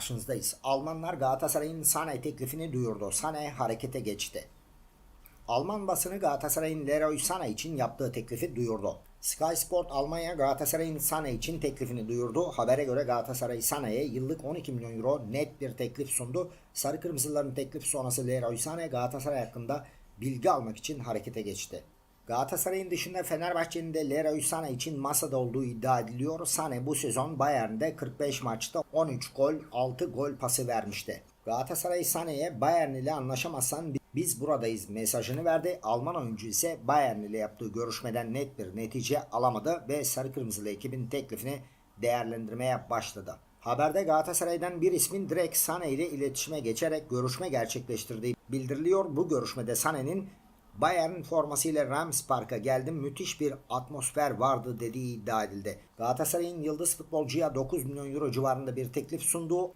karşınızdayız. Almanlar Galatasaray'ın Sané teklifini duyurdu. Sané harekete geçti. Alman basını Galatasaray'ın Leroy Sané için yaptığı teklifi duyurdu. Sky Sport Almanya Galatasaray'ın Sané için teklifini duyurdu. Habere göre Galatasaray Sané'ye yıllık 12 milyon euro net bir teklif sundu. Sarı Kırmızıların teklif sonrası Leroy Sané Galatasaray hakkında bilgi almak için harekete geçti. Galatasaray'ın dışında Fenerbahçe'nin de Leroy Sané için masada olduğu iddia ediliyor. Sané bu sezon Bayern'de 45 maçta 13 gol, 6 gol pası vermişti. Galatasaray Sané'ye Bayern ile anlaşamazsan biz buradayız mesajını verdi. Alman oyuncu ise Bayern ile yaptığı görüşmeden net bir netice alamadı ve Sarı Kırmızılı ekibin teklifini değerlendirmeye başladı. Haberde Galatasaray'dan bir ismin direkt Sané ile iletişime geçerek görüşme gerçekleştirdiği bildiriliyor. Bu görüşmede Sané'nin Bayern formasıyla Rams Park'a geldim müthiş bir atmosfer vardı dediği iddia edildi. Galatasaray'ın yıldız futbolcuya 9 milyon euro civarında bir teklif sunduğu